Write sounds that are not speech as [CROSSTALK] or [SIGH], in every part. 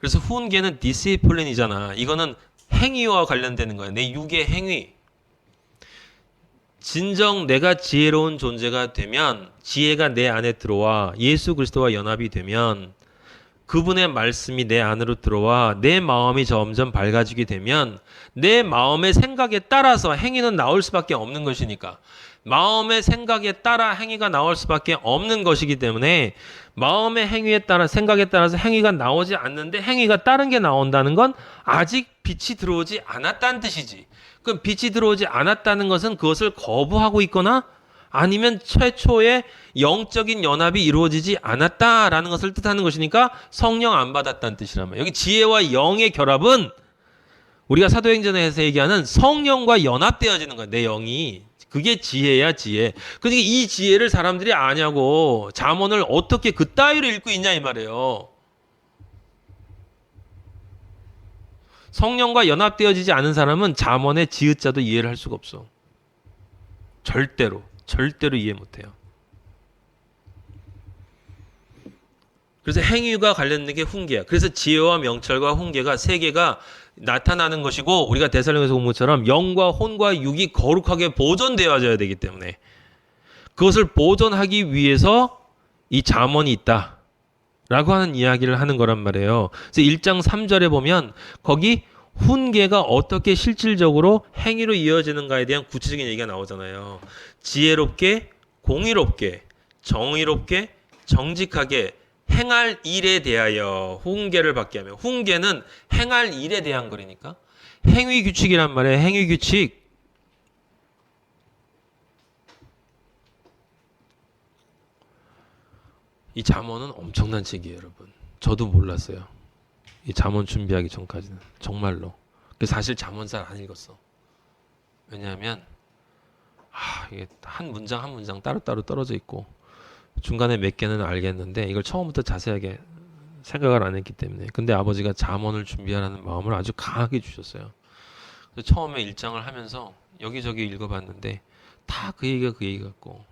그래서 후은계는 디시플린이잖아. 이거는 행위와 관련되는 거야. 내 육의 행위. 진정 내가 지혜로운 존재가 되면 지혜가 내 안에 들어와 예수 그리스도와 연합이 되면 그분의 말씀이 내 안으로 들어와 내 마음이 점점 밝아지게 되면 내 마음의 생각에 따라서 행위는 나올 수밖에 없는 것이니까 마음의 생각에 따라 행위가 나올 수밖에 없는 것이기 때문에 마음의 행위에 따라 생각에 따라서 행위가 나오지 않는데 행위가 다른 게 나온다는 건 아직 빛이 들어오지 않았다는 뜻이지. 그럼 빛이 들어오지 않았다는 것은 그것을 거부하고 있거나 아니면 최초의 영적인 연합이 이루어지지 않았다라는 것을 뜻하는 것이니까 성령 안 받았다는 말이에요. 여기 지혜와 영의 결합은 우리가 사도행전에서 얘기하는 성령과 연합되어지는 거야. 내 영이. 그게 지혜야, 지혜. 그러니까 이 지혜를 사람들이 아냐고 잠언을 어떻게 그 따위로 읽고 있냐 이 말이에요. 성령과 연합되어지지 않은 사람은 잠언의 지읒자도 이해를 할 수가 없어. 절대로. 절대로 이해 못 해요. 그래서 행위가 관련된 게 훈계야. 그래서 지혜와 명철과 훈계가 세 개가 나타나는 것이고 우리가 대살령에서 본 것처럼 영과 혼과 육이 거룩하게 보존되어져야 되기 때문에 그것을 보존하기 위해서 이 잠언이 있다. 라고 하는 이야기를 하는 거란 말이에요. 그래서 1장 3절에 보면 거기 훈계가 어떻게 실질적으로 행위로 이어지는가에 대한 구체적인 얘기가 나오잖아요. 지혜롭게, 공의롭게, 정의롭게, 정직하게 행할 일에 대하여 훈계를 받게 하며 훈계는 행할 일에 대한 거니까 행위 규칙이란 말이에요. 행위 규칙. 이 잠언은 엄청난 책이에요, 여러분. 저도 몰랐어요. 이 잠언 준비하기 전까지는 정말로. 근데 사실 잠언 잘 안 읽었어. 왜냐하면 아, 이게 한 문장 한 문장 따로따로 떨어져 있고 중간에 몇 개는 알겠는데 이걸 처음부터 자세하게 생각을 안 했기 때문에 근데 아버지가 잠언을 준비하라는 마음을 아주 강하게 주셨어요. 처음에 일장을 하면서 여기저기 읽어봤는데 다 그 얘기가 그 얘기 같고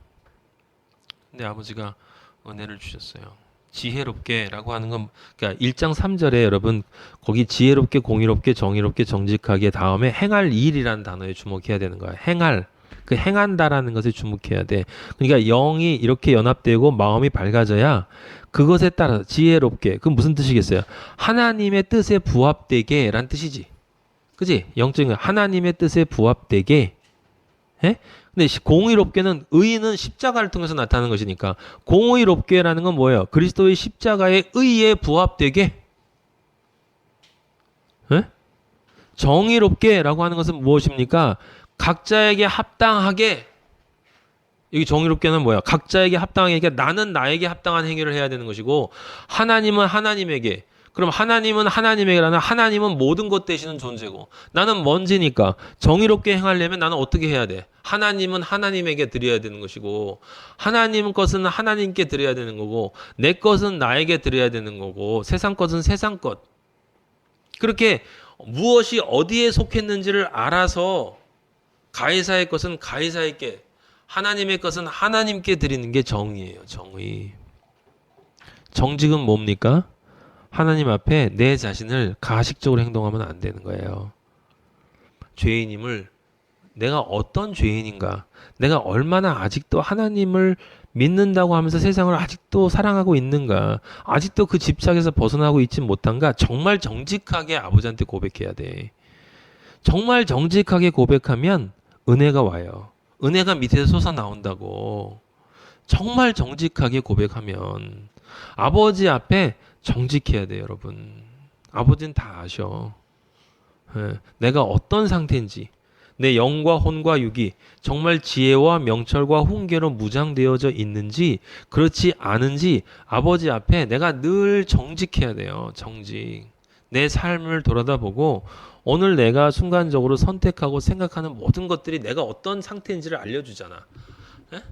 근데 아버지가 은혜를 주셨어요. 지혜롭게라고 하는 건 그러니까 1장 3절에 여러분 거기 지혜롭게 공의롭게 정의롭게 정직하게 다음에 행할 일이라는 단어에 주목해야 되는 거야. 행할 그 행한다라는 것에 주목해야 돼. 그러니까 영이 이렇게 연합되고 마음이 밝아져야 그것에 따라 지혜롭게 그 무슨 뜻이겠어요? 하나님의 뜻에 부합되게라는 뜻이지. 그지? 영적인 거. 하나님의 뜻에 부합되게. 예? 근데 시- 공의롭게는 의는 십자가를 통해서 나타나는 것이니까 공의롭게라는 건 뭐예요? 그리스도의 십자가의 의에 부합되게. 예? 정의롭게라고 하는 것은 무엇입니까? 각자에게 합당하게 여기 정의롭게는 뭐야? 각자에게 합당하게 그러니까 나는 나에게 합당한 행위를 해야 되는 것이고 하나님은 하나님에게 그럼 하나님은 하나님에게라는 하나님은 모든 것 되시는 존재고 나는 먼지니까 정의롭게 행하려면 나는 어떻게 해야 돼? 하나님은 하나님에게 드려야 되는 것이고 하나님 것은 하나님께 드려야 되는 거고 내 것은 나에게 드려야 되는 거고 세상 것은 세상 것 그렇게 무엇이 어디에 속했는지를 알아서 가해사의 것은 가해사에게 하나님의 것은 하나님께 드리는 게 정의예요. 정의. 정직은 뭡니까? 하나님 앞에 내 자신을 가식적으로 행동하면 안 되는 거예요. 죄인임을 내가 어떤 죄인인가? 내가 얼마나 아직도 하나님을 믿는다고 하면서 세상을 아직도 사랑하고 있는가? 아직도 그 집착에서 벗어나고 있지 못한가? 정말 정직하게 아버지한테 고백해야 돼. 정말 정직하게 고백하면 은혜가 와요. 은혜가 밑에서 솟아 나온다고. 정말 정직하게 고백하면 아버지 앞에 정직해야 돼요, 여러분. 아버지는 다 아셔. 예, 내가 어떤 상태인지, 내 영과 혼과 육이 정말 지혜와 명철과 훈계로 무장되어져 있는지, 그렇지 않은지 아버지 앞에 내가 늘 정직해야 돼요. 정직. 내 삶을 돌아다보고 오늘 내가 순간적으로 선택하고 생각하는 모든 것들이 내가 어떤 상태인지를 알려주잖아. 예?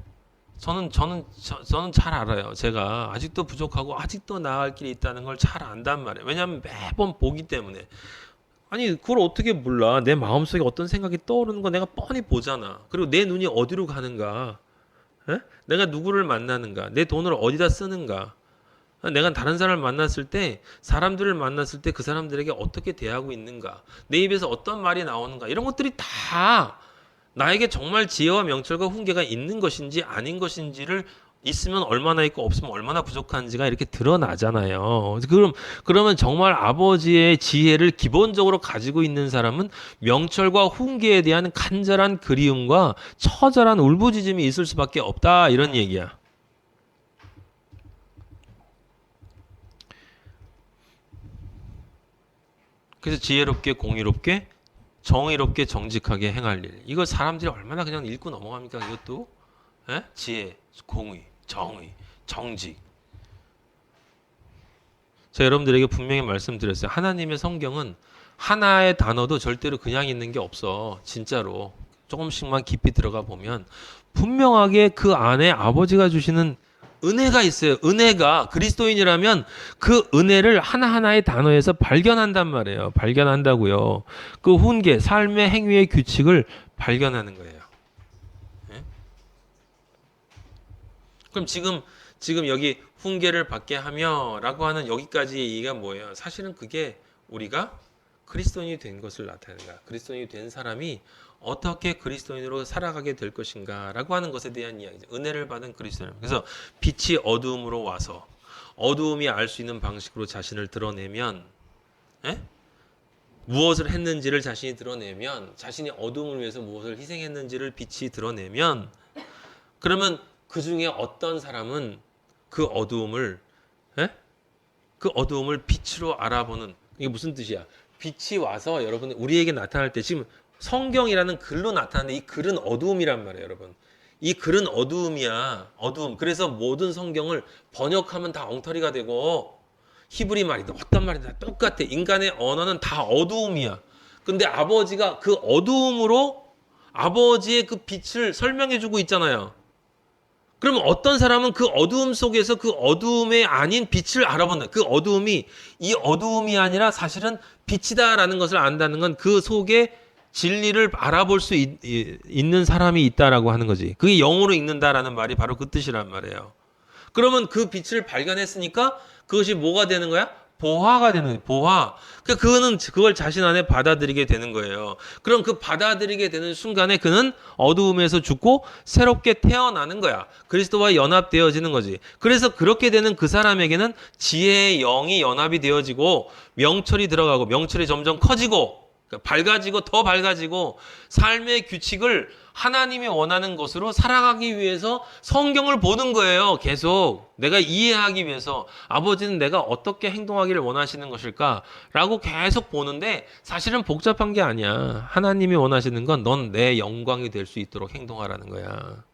저는 저는 저, 저는 잘 알아요. 제가 아직도 부족하고 아직도 나아갈 길이 있다는 걸 잘 안단 말이에요. 왜냐하면 매번 보기 때문에. 아니 그걸 어떻게 몰라? 내 마음속에 어떤 생각이 떠오르는 거 내가 뻔히 보잖아. 그리고 내 눈이 어디로 가는가? 예? 내가 누구를 만나는가? 내 돈을 어디다 쓰는가? 내가 다른 사람을 만났을 때 사람들을 만났을 때 그 사람들에게 어떻게 대하고 있는가 내 입에서 어떤 말이 나오는가 이런 것들이 다 나에게 정말 지혜와 명철과 훈계가 있는 것인지 아닌 것인지를 있으면 얼마나 있고 없으면 얼마나 부족한지가 이렇게 드러나잖아요. 그럼 그러면 정말 아버지의 지혜를 기본적으로 가지고 있는 사람은 명철과 훈계에 대한 간절한 그리움과 처절한 울부짖음이 있을 수밖에 없다 이런 얘기야. 그래서 지혜롭게 공의롭게 정의롭게 정직하게 행할 일. 이거 사람들이 얼마나 그냥 읽고 넘어갑니까? 이것도 예? 지혜, 공의, 정의, 정직. 제가 여러분들에게 분명히 말씀드렸어요. 하나님의 성경은 하나의 단어도 절대로 그냥 있는 게 없어. 진짜로. 조금씩만 깊이 들어가 보면 분명하게 그 안에 아버지가 주시는 은혜가 있어요. 은혜가 그리스도인이라면 그 은혜를 하나하나의 단어에서 발견한단 말이에요. 발견한다고요. 그 훈계, 삶의 행위의 규칙을 발견하는 거예요. 예? 그럼 지금 지금 여기 훈계를 받게 하며라고 하는 여기까지 얘기가 뭐예요? 사실은 그게 우리가 그리스도인이 된 것을 나타내는. 그리스도인이 된 사람이 어떻게 그리스도인으로 살아가게 될 것인가라고 하는 것에 대한 이야기죠. 은혜를 받은 그리스도인. 그래서 빛이 어두움으로 와서 어두움이 알 수 있는 방식으로 자신을 드러내면 에? 무엇을 했는지를 자신이 드러내면 자신이 어두움을 위해서 무엇을 희생했는지를 빛이 드러내면 그러면 그 중에 어떤 사람은 그 어두움을 에? 그 어두움을 빛으로 알아보는 이게 무슨 뜻이야? 빛이 와서 여러분 우리에게 나타날 때 지금 성경이라는 글로 나타나는데 이 글은 어두움이란 말이에요, 여러분. 이 글은 어두움이야. 어두움. 그래서 모든 성경을 번역하면 다 엉터리가 되고 히브리 말이든 어떤 말이든 다 똑같아. 인간의 언어는 다 어두움이야. 근데 아버지가 그 어두움으로 아버지의 그 빛을 설명해 주고 있잖아요. 그러면 어떤 사람은 그 어두움 속에서 그 어두움에 아닌 빛을 알아본다. 그 어두움이 이 어두움이 아니라 사실은 빛이다라는 것을 안다는 건 그 속에 진리를 알아볼 수 있, 는 사람이 있다라고 하는 거지. 그게 영으로 읽는다라는 말이 바로 그 뜻이란 말이에요. 그러면 그 빛을 발견했으니까 그것이 뭐가 되는 거야? 보화가 되는 거예요. 보화. 그 그거는 그걸 자신 안에 받아들이게 되는 거예요. 그럼 그 받아들이게 되는 순간에 그는 어두움에서 죽고 새롭게 태어나는 거야. 그리스도와 연합되어지는 거지. 그래서 그렇게 되는 그 사람에게는 지혜의 영이 연합이 되어지고 명철이 들어가고 명철이 점점 커지고 그러니까 밝아지고 더 밝아지고 삶의 규칙을 하나님이 원하는 것으로 살아가기 위해서 성경을 보는 거예요. 계속 내가 이해하기 위해서 아버지는 내가 어떻게 행동하기를 원하시는 것일까라고 계속 보는데 사실은 복잡한 게 아니야. 하나님이 원하시는 건 넌 내 영광이 될 수 있도록 행동하라는 거야.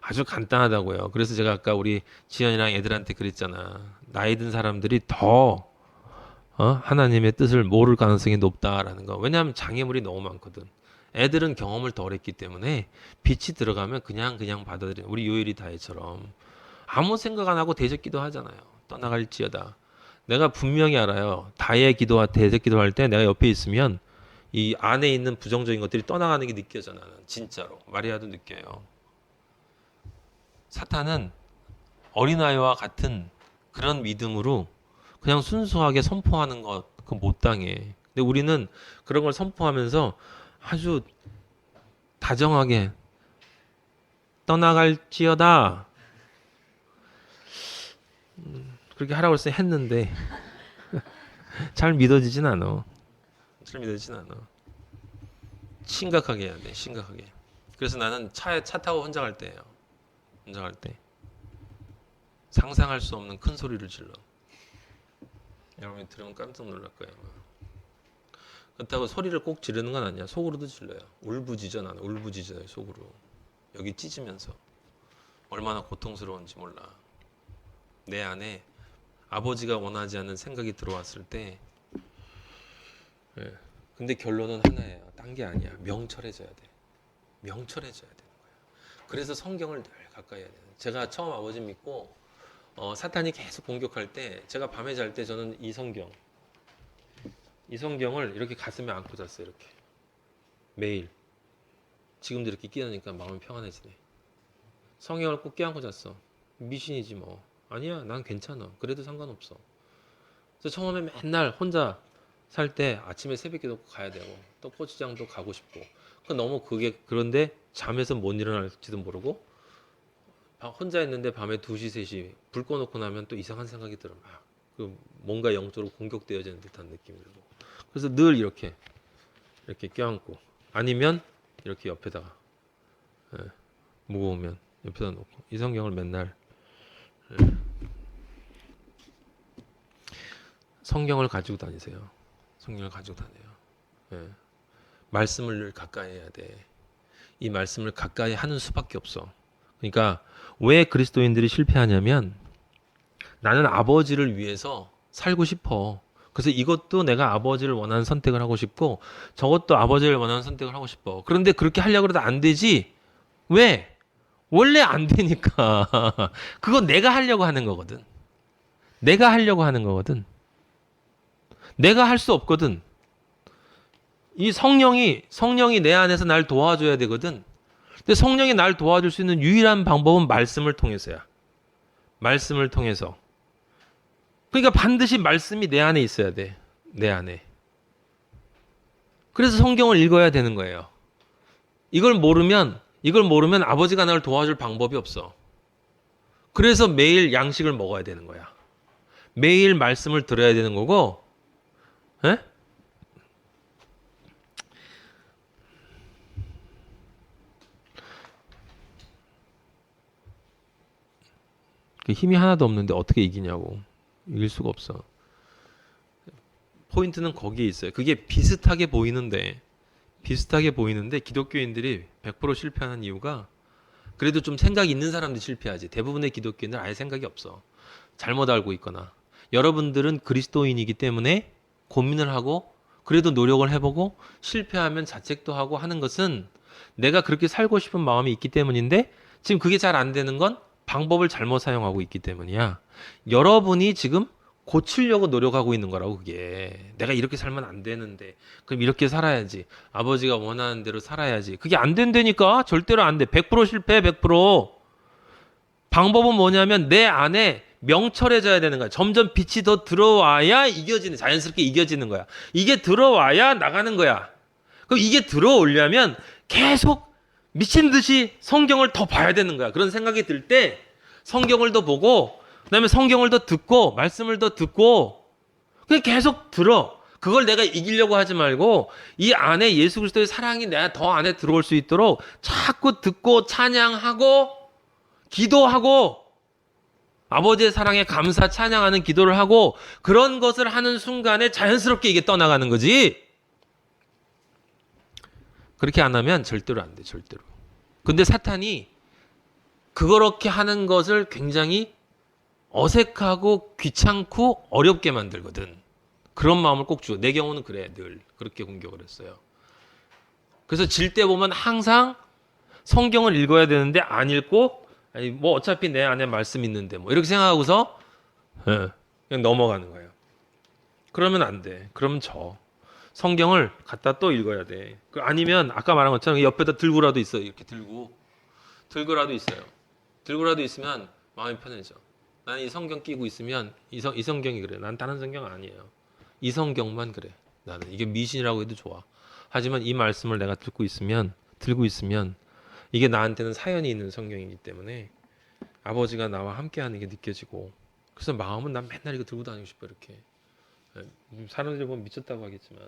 아주 간단하다고요. 그래서 제가 아까 우리 지연이랑 애들한테 그랬잖아. 나이 든 사람들이 더 어? 하나님의 뜻을 모를 가능성이 높다라는 거. 왜냐하면 장애물이 너무 많거든. 애들은 경험을 덜 했기 때문에 빛이 들어가면 그냥 그냥 받아들이는 우리 요일이 다혜처럼 아무 생각 안 하고 대적 기도 하잖아요. 떠나갈지어다. 내가 분명히 알아요. 다혜 기도와 대적 기도할 때 내가 옆에 있으면 이 안에 있는 부정적인 것들이 떠나가는 게 느껴져 나는 진짜로 마리아도 느껴요. 사탄은 어린아이와 같은 그런 믿음으로 그냥 순수하게 선포하는 것 그 못 당해. 근데 우리는 그런 걸 선포하면서 아주 다정하게 떠나갈지어다. 음, 그렇게 하라고 해서 했는데 [LAUGHS] 잘 믿어지진 않아. 잘 믿어지진 않아. 심각하게 해야 돼. 심각하게. 그래서 나는 차에 차 타고 혼자 갈 때예요. 혼자 갈 때. 상상할 수 없는 큰 소리를 질러. 여러분이 들으면 깜짝 놀랄 거예요. 그렇다고 소리를 꼭 지르는 건 아니야. 속으로도 질러요. 울부짖어 나는 울부짖어요 속으로. 여기 찢으면서 얼마나 고통스러운지 몰라. 내 안에 아버지가 원하지 않는 생각이 들어왔을 때, 예. 근데 결론은 하나예요. 딴 게 아니야. 명철해져야 돼. 명철해져야 되는 거야. 그래서 성경을 늘 가까이 해야 돼. 제가 처음 아버지 믿고 어, 사탄이 계속 공격할 때 제가 밤에 잘 때 저는 이 성경 이 성경을 이렇게 가슴에 안고 잤어요 이렇게. 매일. 지금도 이렇게 끼어니까 마음이 평안해지네. 성경을 꼭 껴안고 잤어. 미신이지 뭐. 아니야, 난 괜찮아. 그래도 상관없어. 그래서 처음에 맨날 혼자 살 때 아침에 새벽기도 가야 되고 또 고추장도 가고 싶고. 그 너무 그게 그런데 잠에서 못 일어날지도 모르고 바- 혼자 있는데 밤에 2시, 3시 불 꺼놓고 나면 또 이상한 생각이 들어. 막. 그 뭔가 영적으로 공격되어지는 듯한 느낌이 들고. 그래서 늘 이렇게 이렇게 껴안고 아니면 이렇게 옆에다가 예, 무거우면 옆에다 놓고 이 성경을 맨날 예. 성경을 가지고 다니세요. 성경을 가지고 다녀요. 예. 말씀을 늘 가까이 해야 돼. 이 말씀을 가까이 하는 수밖에 없어. 그러니까 왜 그리스도인들이 실패하냐면 나는 아버지를 위해서 살고 싶어. 그래서 이것도 내가 아버지를 원하는 선택을 하고 싶고 저것도 아버지를 원하는 선택을 하고 싶어. 그런데 그렇게 하려고 해도 안 되지. 왜? 원래 안 되니까. [LAUGHS] 그건 내가 하려고 하는 거거든. 내가 하려고 하는 거거든. 내가 할 수 없거든. 이 성령이 성령이 내 안에서 날 도와줘야 되거든. 근데 성령이 날 도와줄 수 있는 유일한 방법은 말씀을 통해서야. 말씀을 통해서. 그러니까 반드시 말씀이 내 안에 있어야 돼. 내 안에. 그래서 성경을 읽어야 되는 거예요. 이걸 모르면 이걸 모르면 아버지가 나를 도와줄 방법이 없어. 그래서 매일 양식을 먹어야 되는 거야. 매일 말씀을 들어야 되는 거고, 에? 힘이 하나도 없는데 어떻게 이기냐고. 이길 수가 없어. 포인트는 거기에 있어요. 그게 비슷하게 보이는데, 비슷하게 보이는데 기독교인들이 100% 실패하는 이유가 그래도 좀 생각이 있는 사람들이 실패하지. 대부분의 기독교인들은 아예 생각이 없어. 잘못 알고 있거나. 여러분들은 그리스도인이기 때문에 고민을 하고 그래도 노력을 해보고 실패하면 자책도 하고 하는 것은 내가 그렇게 살고 싶은 마음이 있기 때문인데 지금 그게 잘 안 되는 건 방법을 잘못 사용하고 있기 때문이야. 여러분이 지금 고치려고 노력하고 있는 거라고 그게. 내가 이렇게 살면 안 되는데. 그럼 이렇게 살아야지. 아버지가 원하는 대로 살아야지. 그게 안 된다니까. 절대로 안 돼 100% 실패 100% 방법은 뭐냐면 내 안에 명철해져야 되는 거야. 점점 빛이 더 들어와야 이겨지는 자연스럽게 이겨지는 거야. 이게 들어와야 나가는 거야. 그럼 이게 들어오려면 계속 미친 듯이 성경을 더 봐야 되는 거야 그런 생각이 들 때 성경을 더 보고 그다음에 성경을 더 듣고 말씀을 더 듣고 그냥 계속 들어. 그걸 내가 이기려고 하지 말고 이 안에 예수 그리스도의 사랑이 내가 더 안에 들어올 수 있도록 자꾸 듣고 찬양하고 기도하고 아버지의 사랑에 감사 찬양하는 기도를 하고 그런 것을 하는 순간에 자연스럽게 이게 떠나가는 거지. 그렇게 안 하면 절대로 안 돼, 절대로. 근데 사탄이 그렇게 하는 것을 굉장히 어색하고 귀찮고 어렵게 만들거든. 그런 마음을 꼭 줘. 내 경우는 그래. 늘 그렇게 공격을 했어요. 그래서 질 때 보면 항상 성경을 읽어야 되는데 안 읽고 아니 뭐 어차피 내 안에 말씀 있는데 뭐 이렇게 생각하고서 예, 그냥 넘어가는 거예요. 그러면 안 돼. 그러면 져. 성경을 갖다 또 읽어야 돼. 그 아니면 아까 말한 것처럼 옆에다 들고라도 있어. 이렇게 들고 들고라도 있어요. 들고라도 있으면 마음이 편해져. 나는 이 성경 끼고 있으면 이, 성, 이 성경이 그래. 난 다른 성경 아니에요. 이 성경만 그래. 나는 이게 미신이라고 해도 좋아. 하지만 이 말씀을 내가 듣고 있으면 들고 있으면 이게 나한테는 사연이 있는 성경이기 때문에 아버지가 나와 함께하는 게 느껴지고 그래서 마음은 난 맨날 이거 들고 다니고 싶어 이렇게 사람들이 보면 미쳤다고 하겠지만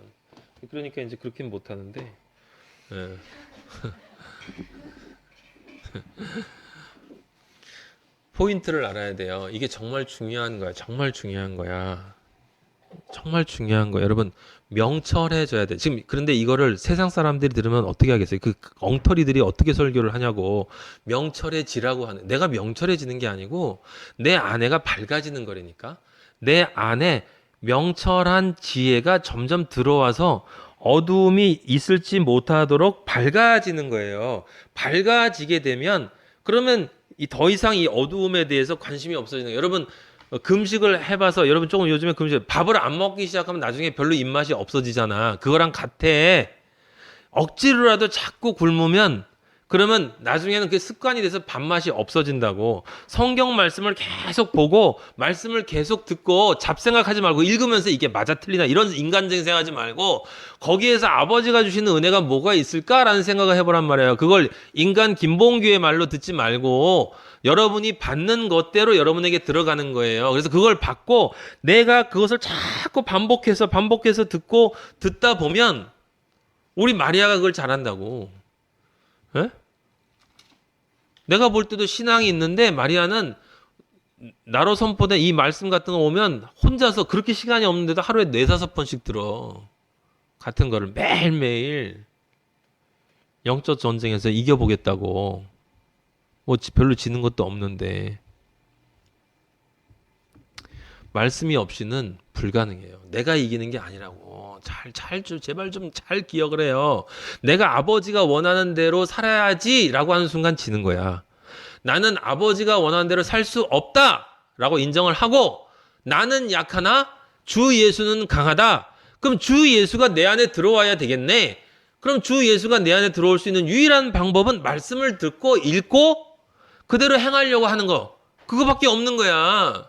그러니까 이제 그렇게는 못 하는데 예. [LAUGHS] 포인트를 알아야 돼요. 이게 정말 중요한 거야. 정말 중요한 거야. 정말 중요한 거야. 여러분, 명철해져야 돼. 지금, 그런데 이거를 세상 사람들이 들으면 어떻게 하겠어요? 그 엉터리들이 어떻게 설교를 하냐고. 명철해지라고 하는. 내가 명철해지는 게 아니고, 내 아내가 밝아지는 거라니까. 내 안에 명철한 지혜가 점점 들어와서 어두움이 있을지 못하도록 밝아지는 거예요. 밝아지게 되면, 그러면 이더 이상 이 어두움에 대해서 관심이 없어지는 거예요. 여러분 어, 금식을 해봐서 여러분 조금 요즘에 금식 밥을 안 먹기 시작하면 나중에 별로 입맛이 없어지잖아. 그거랑 같아. 억지로라도 자꾸 굶으면 그러면 나중에는 그 습관이 돼서 밥맛이 없어진다고 성경 말씀을 계속 보고 말씀을 계속 듣고 잡생각하지 말고 읽으면서 이게 맞아 틀리나 이런 인간적인 생각하지 말고 거기에서 아버지가 주시는 은혜가 뭐가 있을까라는 생각을 해보란 말이에요. 그걸 인간 김봉규의 말로 듣지 말고 여러분이 받는 것대로 여러분에게 들어가는 거예요. 그래서 그걸 받고 내가 그것을 자꾸 반복해서 반복해서 듣고 듣다 보면 우리 마리아가 그걸 잘한다고. 예? 내가 볼 때도 신앙이 있는데 마리아는 나로 선포된 이 말씀 같은 거 오면 혼자서 그렇게 시간이 없는데도 하루에 네 다섯 번씩 들어. 같은 거를 매일매일 영적 전쟁에서 이겨보겠다고. 뭐 지- 별로 지는 것도 없는데. 말씀이 없이는 불가능해요. 내가 이기는 게 아니라고. 잘, 잘, 좀, 제발 좀 잘 기억을 해요. 내가 아버지가 원하는 대로 살아야지 라고 하는 순간 지는 거야. 나는 아버지가 원하는 대로 살 수 없다 라고 인정을 하고 나는 약하나 주 예수는 강하다. 그럼 주 예수가 내 안에 들어와야 되겠네. 그럼 주 예수가 내 안에 들어올 수 있는 유일한 방법은 말씀을 듣고 읽고 그대로 행하려고 하는 거. 그거밖에 없는 거야.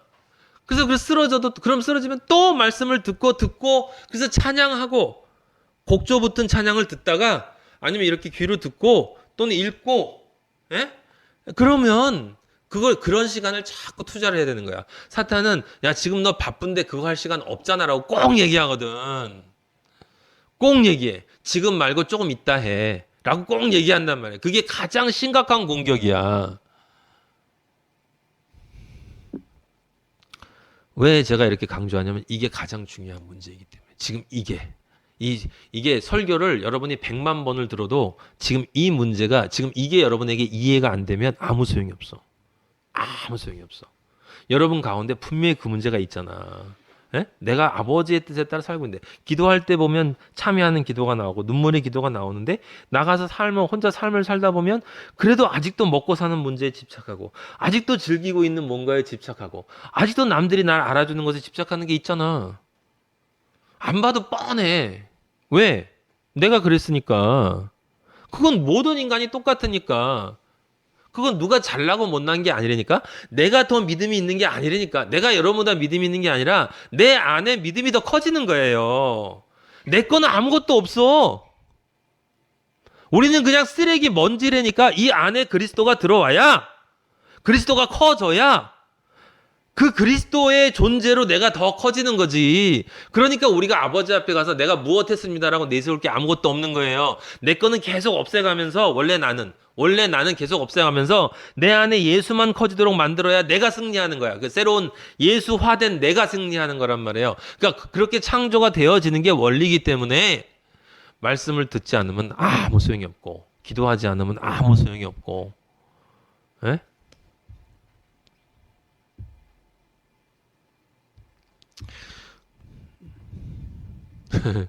그래서 그 쓰러져도 그럼 쓰러지면 또 말씀을 듣고 듣고 그래서 찬양하고 곡조 붙은 찬양을 듣다가 아니면 이렇게 귀로 듣고 또는 읽고 예? 그러면 그걸 그런 시간을 자꾸 투자를 해야 되는 거야. 사탄은 야 지금 너 바쁜데 그거 할 시간 없잖아라고 꼭 얘기하거든. 꼭 얘기해. 지금 말고 조금 있다 해. 라고 꼭 얘기한단 말이야. 그게 가장 심각한 공격이야. 왜 제가 이렇게 강조하냐면 이게 가장 중요한 문제이기 때문에 지금 이게 이 이게 설교를 여러분이 100만 번을 들어도 지금 이 문제가 지금 이게 여러분에게 이해가 안 되면 아무 소용이 없어. 아무 소용이 없어. 여러분 가운데 분명히 그 문제가 있잖아. 예? 내가 아버지의 뜻에 따라 살고 있는데 기도할 때 보면 참여하는 기도가 나오고 눈물의 기도가 나오는데 나가서 삶을 혼자 삶을 살다 보면 그래도 아직도 먹고 사는 문제에 집착하고 아직도 즐기고 있는 뭔가에 집착하고 아직도 남들이 날 알아주는 것에 집착하는 게 있잖아. 안 봐도 뻔해. 왜? 내가 그랬으니까. 그건 모든 인간이 똑같으니까. 그건 누가 잘나고 못난 게 아니라니까. 내가 더 믿음이 있는 게 아니라니까. 내가 여러분보다 믿음이 있는 게 아니라 내 안에 믿음이 더 커지는 거예요. 내 거는 아무것도 없어. 우리는 그냥 쓰레기 먼지래니까 이 안에 그리스도가 들어와야 그리스도가 커져야 그 그리스도의 존재로 내가 더 커지는 거지. 그러니까 우리가 아버지 앞에 가서 내가 무엇했습니다라고 내세울 게 아무것도 없는 거예요. 내 거는 계속 없애가면서 원래 나는 원래 나는 계속 없애가면서 내 안에 예수만 커지도록 만들어야 내가 승리하는 거야. 그 새로운 예수화된 내가 승리하는 거란 말이에요. 그러니까 그렇게 창조가 되어지는 게 원리이기 때문에 말씀을 듣지 않으면 아무 소용이 없고 기도하지 않으면 아무 소용이 없고 예? [LAUGHS]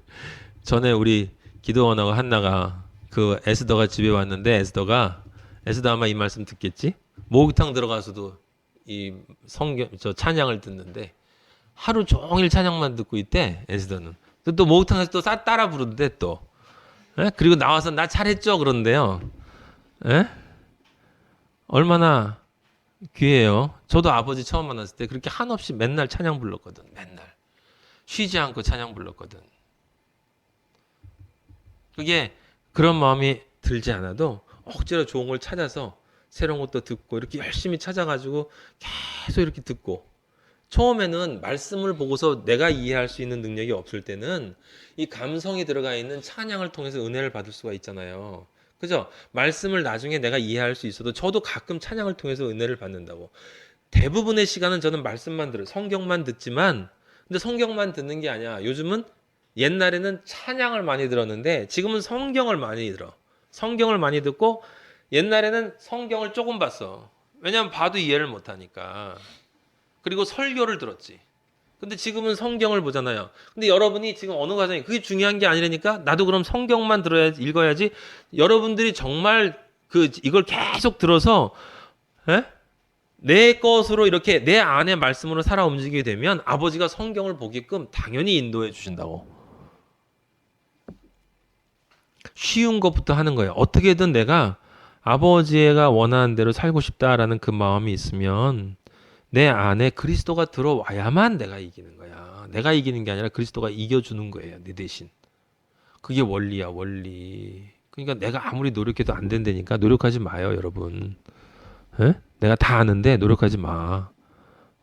전에 우리 기도원하고 한나가 그 에스더가 집에 왔는데 에스더가 에스더 아마 이 말씀 듣겠지? 목욕탕 들어가서도 이 성경 저 찬양을 듣는데 하루 종일 찬양만 듣고 있대 에스더는. 또, 또 목욕탕에서 또 싸- 따라 부르는데 또. 예? 그리고 나와서 나 잘했죠? 그런데요. 예? 얼마나 귀해요. 저도 아버지 처음 만났을 때 그렇게 한없이 맨날 찬양 불렀거든 맨날. 쉬지 않고 찬양 불렀거든. 그게 그런 마음이 들지 않아도 억지로 좋은 걸 찾아서 새로운 것도 듣고 이렇게 열심히 찾아가지고 계속 이렇게 듣고 처음에는 말씀을 보고서 내가 이해할 수 있는 능력이 없을 때는 이 감성이 들어가 있는 찬양을 통해서 은혜를 받을 수가 있잖아요. 그죠? 말씀을 나중에 내가 이해할 수 있어도 저도 가끔 찬양을 통해서 은혜를 받는다고. 대부분의 시간은 저는 말씀만 들어요. 성경만 듣지만 근데 성경만 듣는 게 아니야. 요즘은 옛날에는 찬양을 많이 들었는데 지금은 성경을 많이 들어. 성경을 많이 듣고 옛날에는 성경을 조금 봤어. 왜냐하면 봐도 이해를 못 하니까. 그리고 설교를 들었지. 근데 지금은 성경을 보잖아요. 근데 여러분이 지금 어느 과정이 그게 중요한 게 아니라니까 나도 그럼 성경만 들어야지 읽어야지. 여러분들이 정말 그 이걸 계속 들어서 에? 내 것으로 이렇게 내 안의 말씀으로 살아 움직이게 되면 아버지가 성경을 보게끔 당연히 인도해 주신다고. 쉬운 것부터 하는 거예요. 어떻게든 내가 아버지가 원하는 대로 살고 싶다라는 그 마음이 있으면 내 안에 그리스도가 들어와야만 내가 이기는 거야. 내가 이기는 게 아니라 그리스도가 이겨주는 거예요. 내 대신. 그게 원리야, 원리. 그러니까 내가 아무리 노력해도 안 된다니까 노력하지 마요, 여러분. 에? 내가 다 아는데 노력하지 마.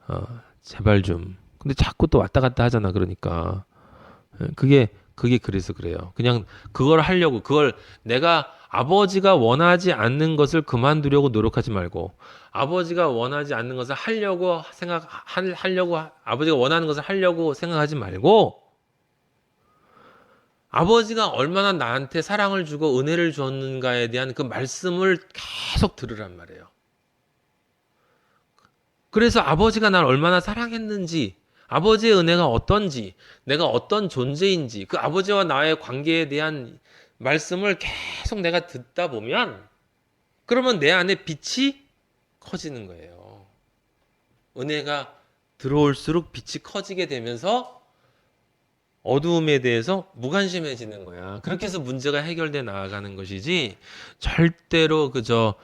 어, 제발 좀. 근데 자꾸 또 왔다 갔다 하잖아, 그러니까. 에? 그게 그게 그래서 그래요. 그냥 그걸 하려고 그걸 내가 아버지가 원하지 않는 것을 그만두려고 노력하지 말고 아버지가 원하지 않는 것을 하려고 생각 할- 하려고 하- 아버지가 원하는 것을 하려고 생각하지 말고 아버지가 얼마나 나한테 사랑을 주고 은혜를 줬는가에 대한 그 말씀을 계속 들으란 말이에요. 그래서 아버지가 날 얼마나 사랑했는지, 아버지의 은혜가 어떤지, 내가 어떤 존재인지, 그 아버지와 나의 관계에 대한 말씀을 계속 내가 듣다 보면, 그러면 내 안에 빛이 커지는 거예요. 은혜가 들어올수록 빛이 커지게 되면서 어두움에 대해서 무관심해지는 거야. 그렇게 해서 문제가 해결돼 나아가는 것이지 절대로 그저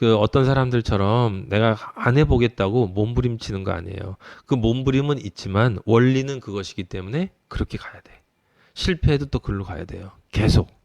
그 어떤 사람들처럼 내가 안 해보겠다고 몸부림치는 거 아니에요. 그 몸부림은 있지만 원리는 그것이기 때문에 그렇게 가야 돼. 실패해도 또 글로 가야 돼요. 계속.